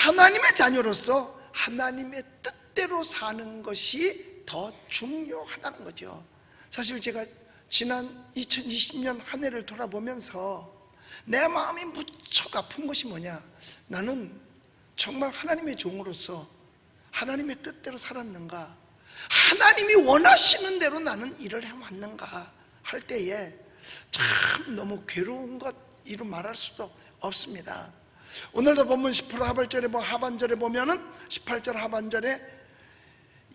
하나님의 자녀로서 하나님의 뜻대로 사는 것이 더 중요하다는 거죠. 사실 제가 지난 2020년 한 해를 돌아보면서 내 마음이 무척 아픈 것이 뭐냐? 나는 정말 하나님의 종으로서 하나님의 뜻대로 살았는가? 하나님이 원하시는 대로 나는 일을 해왔는가? 할 때에 참 너무 괴로운 것 이루 말할 수도 없습니다. 오늘도 본문 10% 하반절에 뭐 하반절에 보면은 18절 하반절에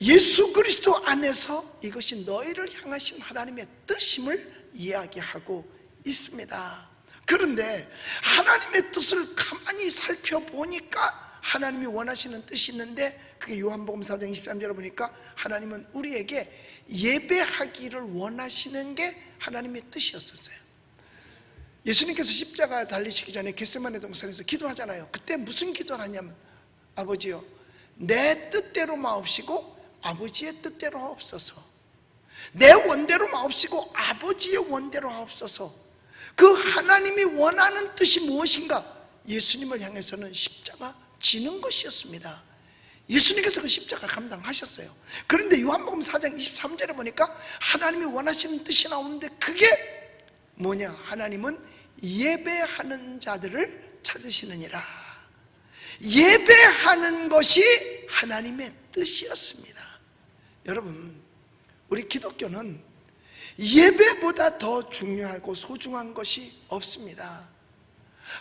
예수 그리스도 안에서 이것이 너희를 향하신 하나님의 뜻임을 이야기하고 있습니다. 그런데 하나님의 뜻을 가만히 살펴보니까 하나님이 원하시는 뜻이 있는데 그게 요한복음 4장 23절에 보니까 하나님은 우리에게 예배하기를 원하시는 게 하나님의 뜻이었었어요. 예수님께서 십자가 달리시기 전에 겟세마네 동산에서 기도하잖아요. 그때 무슨 기도를 하냐면 아버지요 내 뜻대로 마옵시고 아버지의 뜻대로 하옵소서. 내 원대로 마옵시고 아버지의 원대로 하옵소서. 그 하나님이 원하는 뜻이 무엇인가? 예수님을 향해서는 십자가 지는 것이었습니다. 예수님께서 그 십자가 감당하셨어요. 그런데 요한복음 4장 23절에 보니까 하나님이 원하시는 뜻이 나오는데 그게 뭐냐? 하나님은 예배하는 자들을 찾으시느니라. 예배하는 것이 하나님의 뜻이었습니다. 여러분, 우리 기독교는 예배보다 더 중요하고 소중한 것이 없습니다.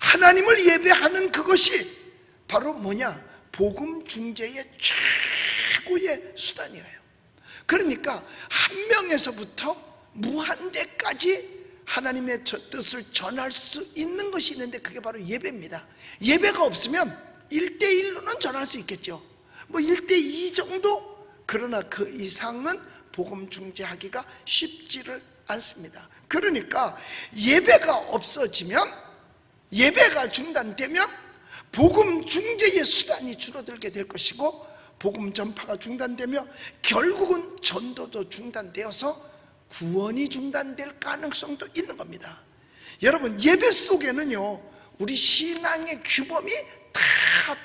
하나님을 예배하는 그것이 바로 뭐냐? 복음 중재의 최고의 수단이에요. 그러니까 한 명에서부터 무한대까지 하나님의 뜻을 전할 수 있는 것이 있는데 그게 바로 예배입니다. 예배가 없으면 1대1로는 전할 수 있겠죠. 뭐 1대2 정도? 그러나 그 이상은 복음 중재하기가 쉽지를 않습니다. 그러니까 예배가 없어지면 예배가 중단되면 복음 중재의 수단이 줄어들게 될 것이고 복음 전파가 중단되며 결국은 전도도 중단되어서 구원이 중단될 가능성도 있는 겁니다. 여러분 예배 속에는요 우리 신앙의 규범이 다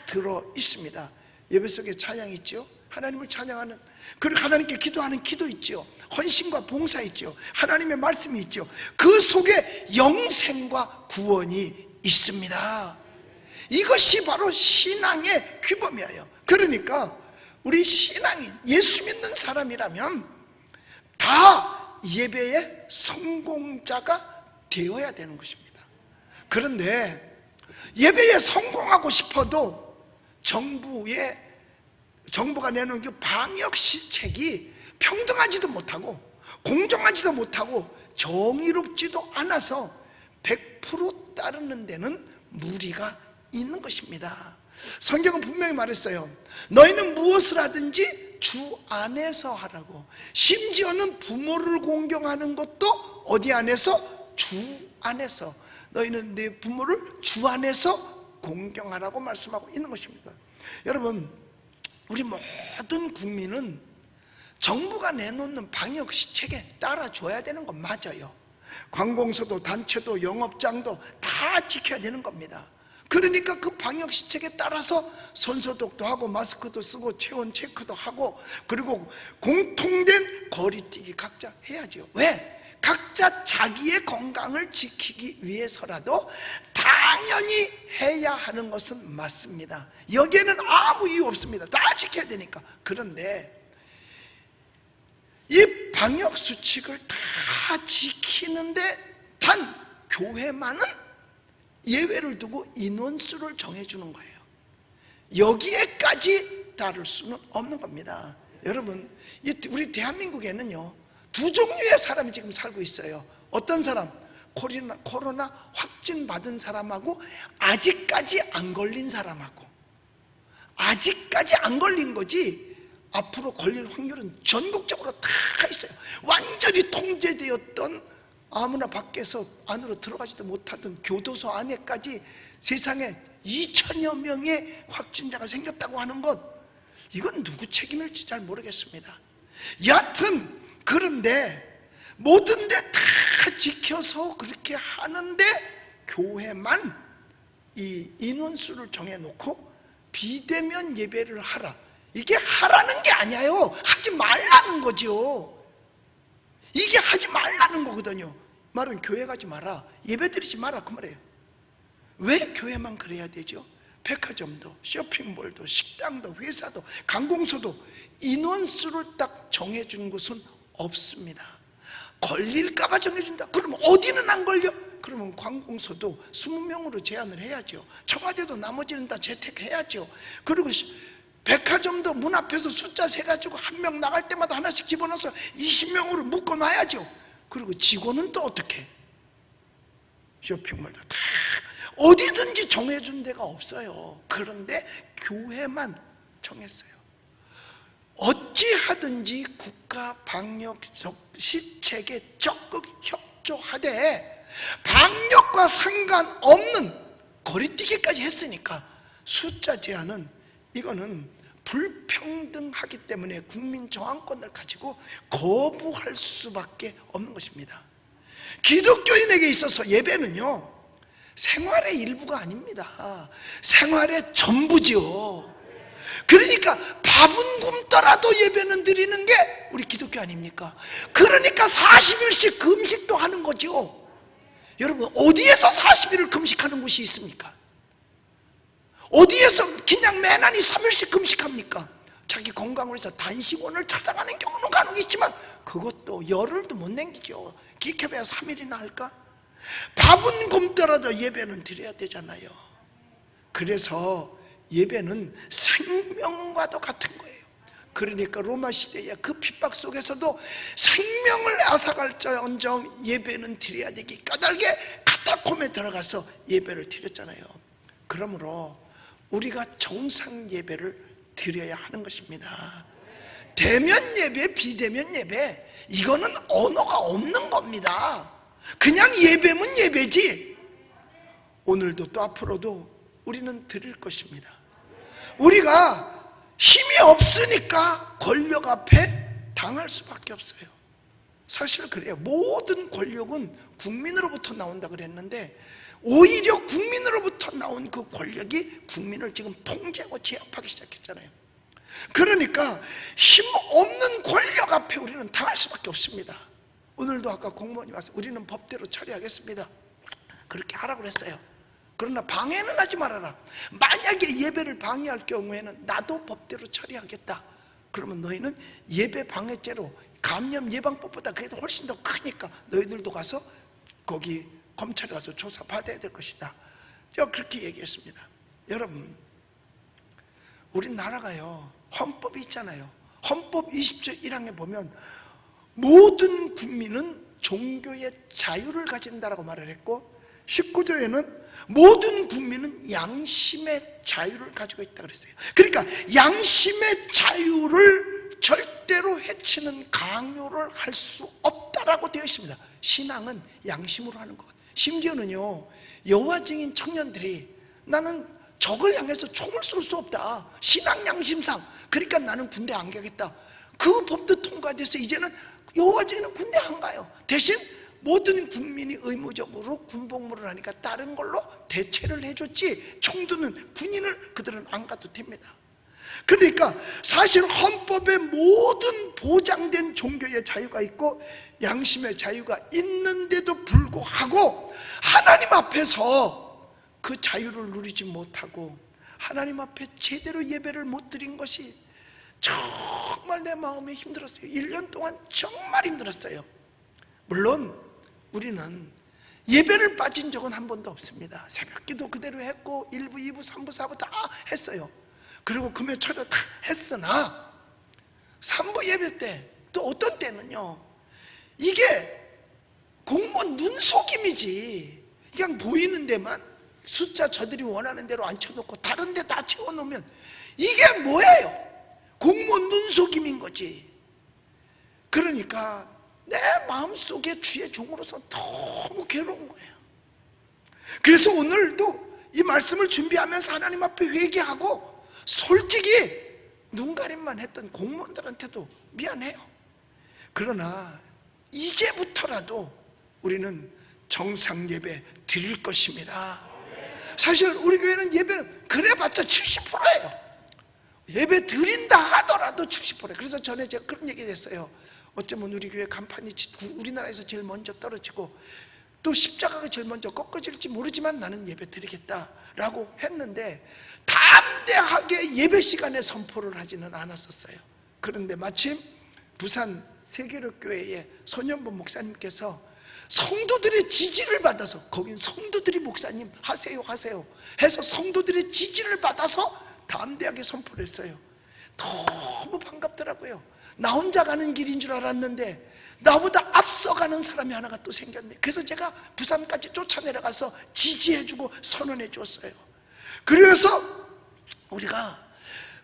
들어 있습니다. 예배 속에 찬양 있죠. 하나님을 찬양하는 그리고 하나님께 기도하는 기도 있죠. 헌신과 봉사 있죠. 하나님의 말씀이 있죠. 그 속에 영생과 구원이 있습니다. 이것이 바로 신앙의 규범이에요. 그러니까 우리 신앙이 예수 믿는 사람이라면 다 예배의 성공자가 되어야 되는 것입니다. 그런데 예배에 성공하고 싶어도 정부의 정부가 내놓은 그 방역 시책이 평등하지도 못하고 공정하지도 못하고 정의롭지도 않아서 100% 따르는 데는 무리가 있는 것입니다. 성경은 분명히 말했어요. 너희는 무엇을 하든지 주 안에서 하라고. 심지어는 부모를 공경하는 것도 어디 안에서? 주 안에서. 너희는 네 부모를 주 안에서 공경하라고 말씀하고 있는 것입니다. 여러분, 우리 모든 국민은 정부가 내놓는 방역 시책에 따라줘야 되는 건 맞아요. 관공서도 단체도 영업장도 다 지켜야 되는 겁니다. 그러니까 그 방역 시책에 따라서 손소독도 하고 마스크도 쓰고 체온 체크도 하고 그리고 공통된 거리뛰기 각자 해야죠. 왜? 각자 자기의 건강을 지키기 위해서라도 당연히 해야 하는 것은 맞습니다. 여기에는 아무 이유 없습니다. 다 지켜야 되니까. 그런데 이 방역 수칙을 다 지키는데 단 교회만은 예외를 두고 인원수를 정해주는 거예요. 여기에까지 따를 수는 없는 겁니다. 여러분, 우리 대한민국에는요, 두 종류의 사람이 지금 살고 있어요. 어떤 사람? 코로나, 코로나 확진 받은 사람하고 아직까지 안 걸린 사람하고 아직까지 안 걸린 거지 앞으로 걸릴 확률은 전국적으로 다 있어요. 완전히 통제되었던 아무나 밖에서 안으로 들어가지도 못하던 교도소 안에까지 세상에 2천여 명의 확진자가 생겼다고 하는 것 이건 누구 책임일지 잘 모르겠습니다. 여하튼 그런데 모든 데 다 지켜서 그렇게 하는데 교회만 이 인원수를 정해놓고 비대면 예배를 하라. 이게 하라는 게 아니에요. 하지 말라는 거죠. 이게 하지 말라는 거거든요. 말은 교회 가지 마라. 예배 드리지 마라. 그 말이에요. 왜 교회만 그래야 되죠? 백화점도, 쇼핑몰도, 식당도, 회사도, 관공서도 인원수를 딱 정해준 곳은 없습니다. 걸릴까봐 정해준다. 그러면 어디는 안 걸려? 그러면 관공서도 20명으로 제한을 해야죠. 청와대도 나머지는 다 재택해야죠. 그리고 시- 백화점도 문 앞에서 숫자 세가지고 한 명 나갈 때마다 하나씩 집어넣어서 20명으로 묶어놔야죠. 그리고 직원은 또 어떻게? 쇼핑몰도 다 어디든지 정해준 데가 없어요. 그런데 교회만 정했어요. 어찌하든지 국가 방역 시책에 적극 협조하되 방역과 상관없는 거리뛰기까지 했으니까 숫자 제한은 이거는 불평등하기 때문에 국민 저항권을 가지고 거부할 수밖에 없는 것입니다. 기독교인에게 있어서 예배는요 생활의 일부가 아닙니다. 생활의 전부지요. 그러니까 밥은 굶더라도 예배는 드리는 게 우리 기독교 아닙니까? 그러니까 40일씩 금식도 하는 거죠. 여러분, 어디에서 40일을 금식하는 곳이 있습니까? 어디에서 그냥 매난이 3일씩 금식합니까? 자기 건강을 위해서 단식원을 찾아가는 경우는 있지만 그것도 열흘도 못 남기죠. 기켜봐야 3일이나 할까? 밥은 굶더라도 예배는 드려야 되잖아요. 그래서 예배는 생명과도 같은 거예요. 그러니까 로마 시대의 그 핍박 속에서도 생명을 앗아갈지언정 예배는 드려야 되기 까닭에 카타콤에 들어가서 예배를 드렸잖아요. 그러므로 우리가 정상 예배를 드려야 하는 것입니다. 대면 예배, 비대면 예배 이거는 언어가 없는 겁니다. 그냥 예배면 예배지. 오늘도 또 앞으로도 우리는 드릴 것입니다. 우리가 힘이 없으니까 권력 앞에 당할 수밖에 없어요. 사실 그래요. 모든 권력은 국민으로부터 나온다 그랬는데 오히려 국민으로부터 나온 그 권력이 국민을 지금 통제하고 제압하기 시작했잖아요. 그러니까 힘 없는 권력 앞에 우리는 당할 수밖에 없습니다. 오늘도 아까 공무원이 와서 우리는 법대로 처리하겠습니다. 그렇게 하라고 그랬어요. 그러나 방해는 하지 말아라. 만약에 예배를 방해할 경우에는 나도 법대로 처리하겠다. 그러면 너희는 예배 방해죄로 감염 예방법보다 그게 훨씬 더 크니까 너희들도 가서 거기 검찰에 가서 조사 받아야 될 것이다. 제가 그렇게 얘기했습니다. 여러분, 우리나라가요 헌법이 있잖아요. 헌법 20조 1항에 보면 모든 국민은 종교의 자유를 가진다라고 말을 했고 19조에는 모든 국민은 양심의 자유를 가지고 있다 그랬어요. 그러니까 양심의 자유를 절대로 해치는 강요를 할 수 없다라고 되어 있습니다. 신앙은 양심으로 하는 것. 심지어는요 여호와 증인 청년들이 나는 적을 향해서 총을 쏠 수 없다. 신앙 양심상. 그러니까 나는 군대 안 가겠다. 그 법도 통과돼서 이제는 여호와 증인은 군대 안 가요. 대신 모든 국민이 의무적으로 군복무를 하니까 다른 걸로 대체를 해줬지 총두는 군인을 그들은 안 가도 됩니다. 그러니까 사실 헌법에 모든 보장된 종교의 자유가 있고 양심의 자유가 있는데도 불구하고 하나님 앞에서 그 자유를 누리지 못하고 하나님 앞에 제대로 예배를 못 드린 것이 정말 내 마음에 힘들었어요. 1년 동안 정말 힘들었어요. 물론 우리는 예배를 빠진 적은 한 번도 없습니다. 새벽 기도 그대로 했고 1부, 2부, 3부, 4부 다 했어요. 그리고 금요 철야 다 했으나 3부 예배 때 또 어떤 때는요. 이게 공무원 눈속임이지. 그냥 보이는 데만 숫자 저들이 원하는 대로 앉혀놓고 다른 데 다 채워놓으면 이게 뭐예요? 공무원 눈속임인 거지. 그러니까 내 마음속에 주의 종으로서 너무 괴로운 거예요. 그래서 오늘도 이 말씀을 준비하면서 하나님 앞에 회개하고 솔직히 눈 가림만 했던 공무원들한테도 미안해요. 그러나 이제부터라도 우리는 정상 예배 드릴 것입니다. 사실 우리 교회는 예배는 그래봤자 70%예요. 예배 드린다 하더라도 70%. 그래서 전에 제가 그런 얘기 했어요. 어쩌면 우리 교회 간판이 지- 우리나라에서 제일 먼저 떨어지고 또 십자가가 제일 먼저 꺾어질지 모르지만 나는 예배 드리겠다라고 했는데 담대하게 예배 시간에 선포를 하지는 않았었어요. 그런데 마침 부산 세계로교회의 소년부 목사님께서 성도들의 지지를 받아서 거긴 성도들이 목사님 하세요 하세요 해서 성도들의 지지를 받아서 담대하게 선포를 했어요 너무 반갑더라고요 나 혼자 가는 길인 줄 알았는데 나보다 앞서가는 사람이 하나가 또 생겼네. 그래서 제가 부산까지 쫓아내려가서 지지해주고 선언해 줬어요. 그래서 우리가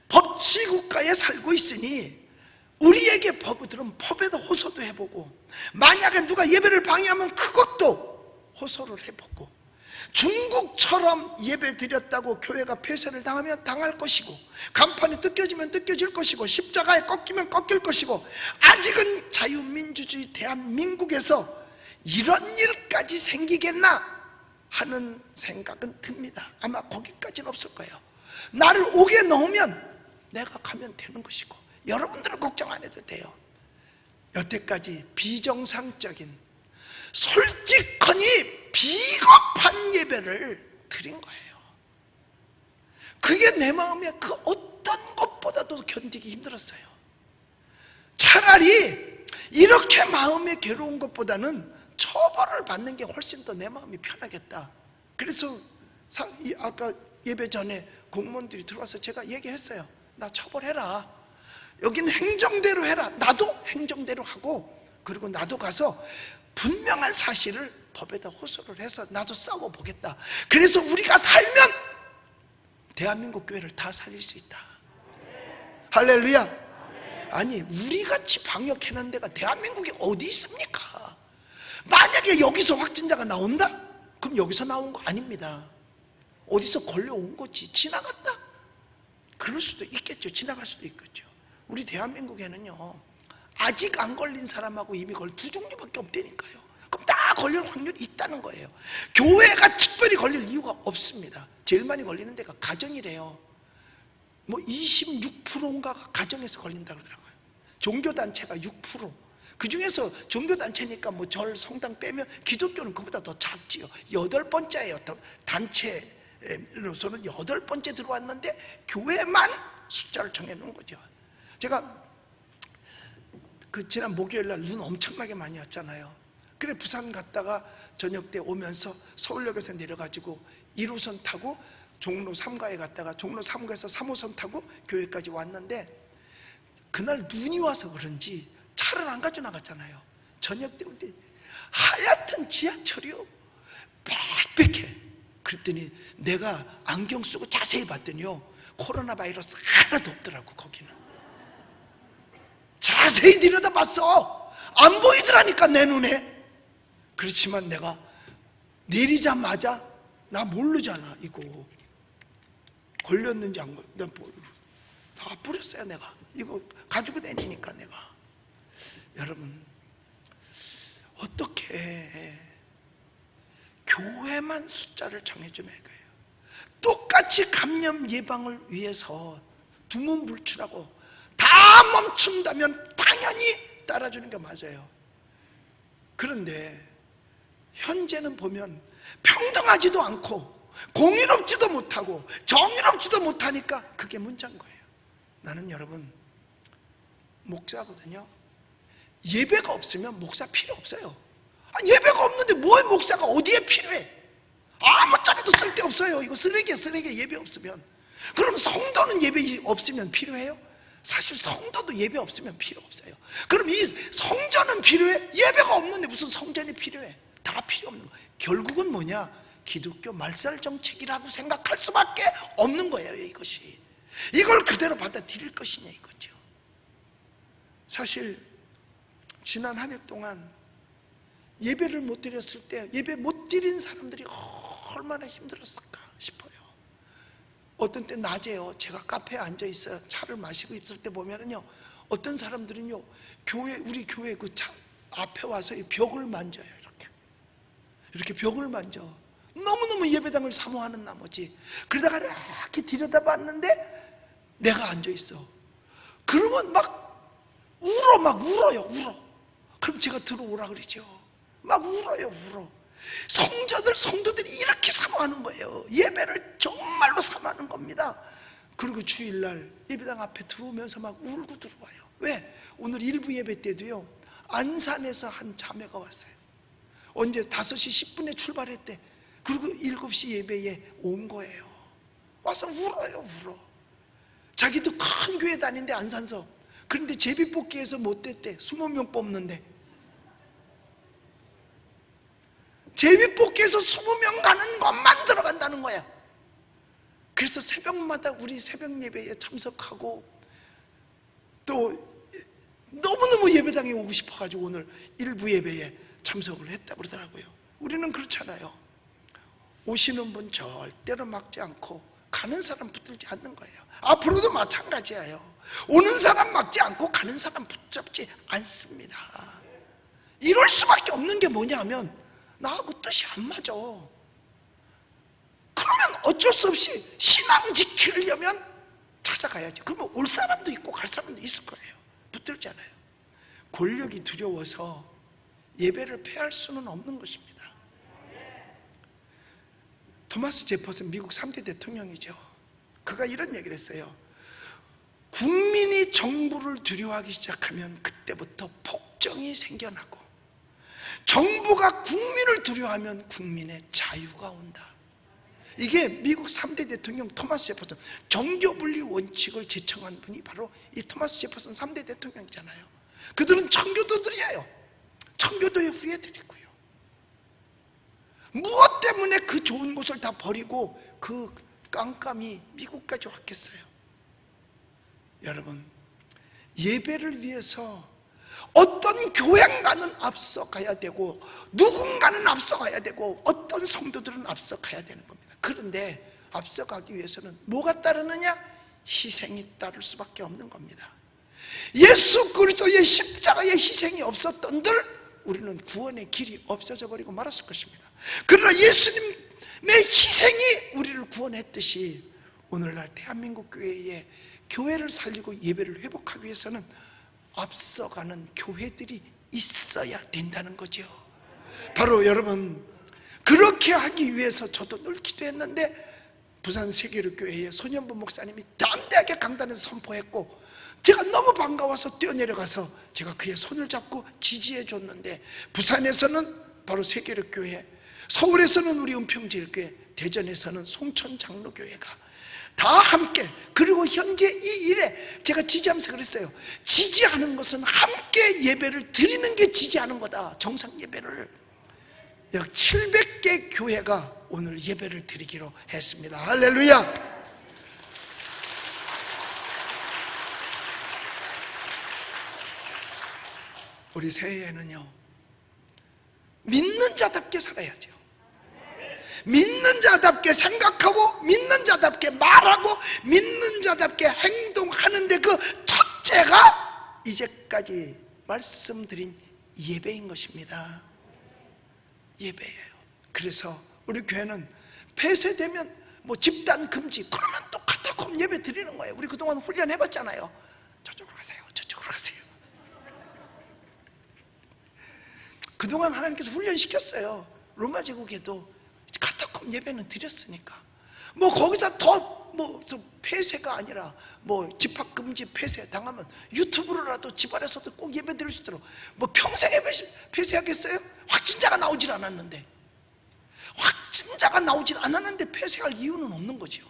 법치국가에 살고 있으니 우리에게 법들은 법에도 호소도 해보고 만약에 누가 예배를 방해하면 그것도 호소를 해보고 중국처럼 예배 드렸다고 교회가 폐쇄를 당하면 당할 것이고 간판이 뜯겨지면 뜯겨질 것이고 십자가에 꺾이면 꺾일 것이고 아직은 자유민주주의 대한민국에서 이런 일까지 생기겠나 하는 생각은 듭니다. 아마 거기까지는 없을 거예요. 나를 옥에 넣으면 내가 가면 되는 것이고 여러분들은 걱정 안 해도 돼요. 여태까지 비정상적인 솔직하니 예배를 드린 거예요. 그게 내 마음에 그 어떤 것보다도 견디기 힘들었어요. 차라리 이렇게 마음에 괴로운 것보다는 처벌을 받는 게 훨씬 더 내 마음이 편하겠다. 그래서 아까 예배 전에 공무원들이 들어와서 제가 얘기했어요. 나 처벌해라. 여기는 행정대로 해라. 나도 행정대로 하고 그리고 나도 가서 분명한 사실을 법에다 호소를 해서 나도 싸워보겠다. 그래서 우리가 살면 대한민국 교회를 다 살릴 수 있다. 할렐루야. 아니 우리같이 방역해놓은 데가 대한민국에 어디 있습니까? 만약에 여기서 확진자가 나온다? 그럼 여기서 나온 거 아닙니다. 어디서 걸려온 거지? 지나갔다? 그럴 수도 있겠죠. 지나갈 수도 있겠죠. 우리 대한민국에는요 아직 안 걸린 사람하고 이미 걸 두 종류밖에 없다니까요 걸릴 확률이 있다는 거예요 교회가 특별히 걸릴 이유가 없습니다 제일 많이 걸리는 데가 가정이래요 뭐 26%인가 가정에서 걸린다 그러더라고요 종교단체가 6%. 그 중에서 종교단체니까 뭐 절 성당 빼면 기독교는 그보다 더 작지요. 여덟 번째예요. 더 단체로서는 여덟 번째 들어왔는데 교회만 숫자를 정해놓은 거죠. 제가 그 지난 목요일 날 눈 엄청나게 많이 왔잖아요. 그래 부산 갔다가 저녁 때 오면서 서울역에서 내려가지고 1호선 타고 종로 3가에 갔다가 종로 3가에서 3호선 타고 교회까지 왔는데 그날 눈이 와서 그런지 차를 안 가져 나갔잖아요. 저녁 때 올 때 하얗던 지하철이요. 빽빽해. 그랬더니 내가 안경 쓰고 자세히 봤더니요. 코로나 바이러스 하나도 없더라고 거기는. 자세히 들여다봤어. 안 보이더라니까 내 눈에. 그렇지만 내가 내리자마자 나 모르잖아 이거. 걸렸는지 안 걸렸 내가 뭐, 다 뿌렸어요 내가. 이거 가지고 다니니까 내가. 여러분 어떻게 교회만 숫자를 정해주면 거예요. 똑같이 감염 예방을 위해서 두문불출하고 다 멈춘다면 당연히 따라주는 게 맞아요. 그런데 현재는 보면 평등하지도 않고 공의롭지도 못하고 정의롭지도 못하니까 그게 문제인 거예요. 나는 여러분 목사거든요. 예배가 없으면 목사 필요 없어요. 아니, 예배가 없는데 뭐에 목사가 어디에 필요해? 아무짝에도 쓸데없어요. 이거 쓰레기야 쓰레기 예배 없으면. 그럼 성도는 예배 없으면 필요해요? 사실 성도도 예배 없으면 필요 없어요. 그럼 이 성전은 필요해? 예배가 없는데 무슨 성전이 필요해? 다 필요 없는 거예요. 결국은 뭐냐? 기독교 말살 정책이라고 생각할 수밖에 없는 거예요 이것이. 이걸 그대로 받아들일 것이냐 이거죠. 사실 지난 한 해 동안 예배를 못 드렸을 때 예배 못 드린 사람들이 얼마나 힘들었을까 싶어요. 어떤 때 낮에요. 제가 카페에 앉아 있어요 차를 마시고 있을 때 보면은요 어떤 사람들은요 교회 우리 교회 그 차 앞에 와서 이 벽을 만져요 이렇게 벽을 만져. 너무너무 예배당을 사모하는 나머지. 그러다가 이렇게 들여다봤는데 내가 앉아있어. 그러면 막 울어 막 울어요 울어. 그럼 제가 들어오라 그러죠. 막 울어요 울어. 성자들 성도들이 이렇게 사모하는 거예요. 예배를 정말로 사모하는 겁니다. 그리고 주일날 예배당 앞에 들어오면서 막 울고 들어와요. 왜? 오늘 일부 예배 때도요. 안산에서 한 자매가 왔어요 언제 5시 10분에 출발했대. 그리고 7시 예배에 온 거예요. 와서 울어요 울어. 자기도 큰 교회 다닌데 안산서. 그런데 제비뽑기에서 못 됐대. 20명 뽑는데. 제비뽑기에서 20명 가는 것만 들어간다는 거야. 그래서 새벽마다 우리 새벽 예배에 참석하고 또 너무너무 예배당에 오고 싶어가지고 오늘 일부 예배에 참석을 했다 그러더라고요. 우리는 그렇잖아요. 오시는 분 절대로 막지 않고 가는 사람 붙들지 않는 거예요. 앞으로도 마찬가지예요. 오는 사람 막지 않고 가는 사람 붙잡지 않습니다. 이럴 수밖에 없는 게 뭐냐면 나하고 뜻이 안 맞아. 그러면 어쩔 수 없이 신앙 지키려면 찾아가야지. 그러면 올 사람도 있고 갈 사람도 있을 거예요. 붙들지 않아요. 권력이 두려워서 예배를 폐할 수는 없는 것입니다. 토마스 제퍼슨 미국 3대 대통령이죠. 그가 이런 얘기를 했어요. 국민이 정부를 두려워하기 시작하면 그때부터 폭정이 생겨나고 정부가 국민을 두려워하면 국민의 자유가 온다. 이게 미국 3대 대통령 토마스 제퍼슨 정교분리 원칙을 제청한 분이 바로 이 토마스 제퍼슨 3대 대통령이잖아요. 그들은 청교도들이에요 청교도의 후예들이고요. 무엇 때문에 그 좋은 곳을 다 버리고 그 깜깜이 미국까지 왔겠어요? 여러분 예배를 위해서 어떤 교양가는 앞서 가야 되고 누군가는 앞서 가야 되고 어떤 성도들은 앞서 가야 되는 겁니다. 그런데 앞서 가기 위해서는 뭐가 따르느냐? 희생이 따를 수밖에 없는 겁니다. 예수 그리스도의 십자가의 희생이 없었던들 우리는 구원의 길이 없어져 버리고 말았을 것입니다. 그러나 예수님의 희생이 우리를 구원했듯이 오늘날 대한민국 교회에 교회를 살리고 예배를 회복하기 위해서는 앞서가는 교회들이 있어야 된다는 거죠. 바로 여러분 그렇게 하기 위해서 저도 늘 기도했는데 부산 세계로 교회의 소년부 목사님이 담대하게 강단에서 선포했고 제가 너무 반가워서 뛰어내려가서 제가 그의 손을 잡고 지지해 줬는데 부산에서는 바로 세계로교회 서울에서는 우리 은평제일교회 대전에서는 송천장로교회가 다 함께 그리고 현재 이 일에 제가 지지하면서 그랬어요. 지지하는 것은 함께 예배를 드리는 게 지지하는 거다 정상 예배를. 약 700개 교회가 오늘 예배를 드리기로 했습니다. 할렐루야 우리 새해에는요 믿는 자답게 살아야죠. 믿는 자답게 생각하고 믿는 자답게 말하고 믿는 자답게 행동하는데 그 첫째가 이제까지 말씀드린 예배인 것입니다. 예배예요. 그래서 우리 교회는 폐쇄되면 뭐 집단 금지 그러면 또 카타콤 예배 드리는 거예요. 우리 그동안 훈련해봤잖아요. 저쪽으로 가세요. 저쪽으로 가세요 그동안 하나님께서 훈련시켰어요. 로마 제국에도 카타콤 예배는 드렸으니까. 뭐 거기서 더 뭐 폐쇄가 아니라 뭐 집합 금지 폐쇄 당하면 유튜브로라도 집안에서도 꼭 예배 드릴 수 있도록 뭐 평생 예배 폐쇄하겠어요? 확진자가 나오질 않았는데. 확진자가 나오질 않았는데 폐쇄할 이유는 없는 거죠